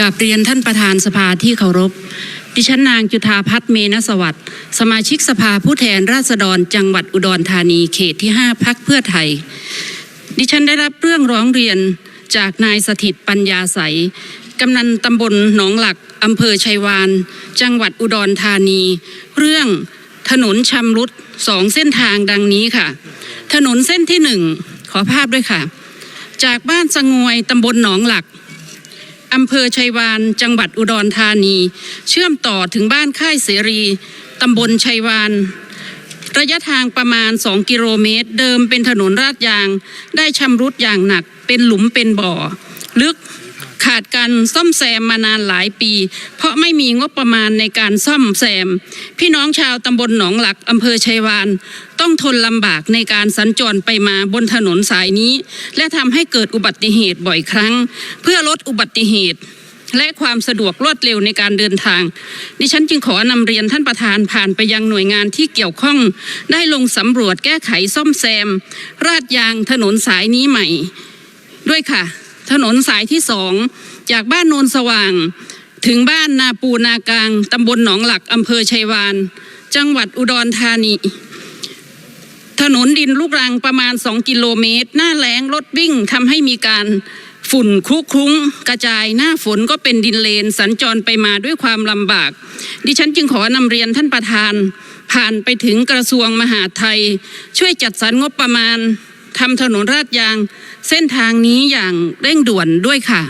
กับเรียนท่านประธานสภาที่เคารพ ดิฉันนางจุธาพัฒเมนสวัสดิ์ สมาชิกสภาผู้แทนราษฎรจังหวัดอุดรธานีเขตที่ 5พักเพื่อไทย ดิฉันได้รับเรื่องร้องเรียนจากนายสถิตปัญญาใสกำนันตำบลหนองหลักอำเภอชัยวาน จังหวัดอุดรธานี เรื่องถนนชำรุดสองเส้นทางดังนี้ค่ะ ถนนเส้นที่หนึ่งขอภาพด้วยค่ะ จากบ้านสงวยตำบลหนองหลัก อำเภอชัยวาน จังหวัดอุดรธานี เชื่อมต่อถึงบ้านค่ายเสรี ตำบลชัยวาน ระยะทางประมาณ 2 กิโลเมตร เดิมเป็นถนนราดยาง ได้ชำรุดอย่างหนัก เป็นหลุมเป็นบ่อ ลึก ขาดการซ่อมแซมมานานหลายปี เพราะไม่มีงบประมาณในการซ่อมแซม พี่น้องชาวตำบลหนองหลักอำเภอชัยวาน ต้องทนลำบากในการสัญจรไปมาบนถนนสายนี้ และทำให้เกิดอุบัติเหตุบ่อยครั้ง เพื่อลดอุบัติเหตุและความสะดวกรวดเร็วในการเดินทาง ดิฉันจึงขอนำเรียนท่านประธานผ่านไปยังหน่วยงานที่เกี่ยวข้อง ได้ลงสำรวจแก้ไขซ่อมแซม ราดยางถนนสายนี้ใหม่ ด้วยค่ะ ถนนสายที่สองจากบ้านโนนสว่าง ถึงบ้านนาปูนากลางตำบลหนองหลักอำเภอชัยวาน จังหวัดอุดรธานี ถนนดินลูกรังประมาณ 2 กิโลเมตร หน้าแล้งรถวิ่งทำให้มีการฝุ่นคลุกคลุ้งกระจายหน้าฝนก็เป็นดินเลน สัญจรไปมาด้วยความลำบาก ดิฉันจึงขอนำเรียนท่านประธาน ผ่านไปถึงกระทรวงมหาดไทย ช่วยจัดสรรงบประมาณ ทำถนนราดยางเส้นทางนี้อย่างเร่งด่วนด้วยค่ะ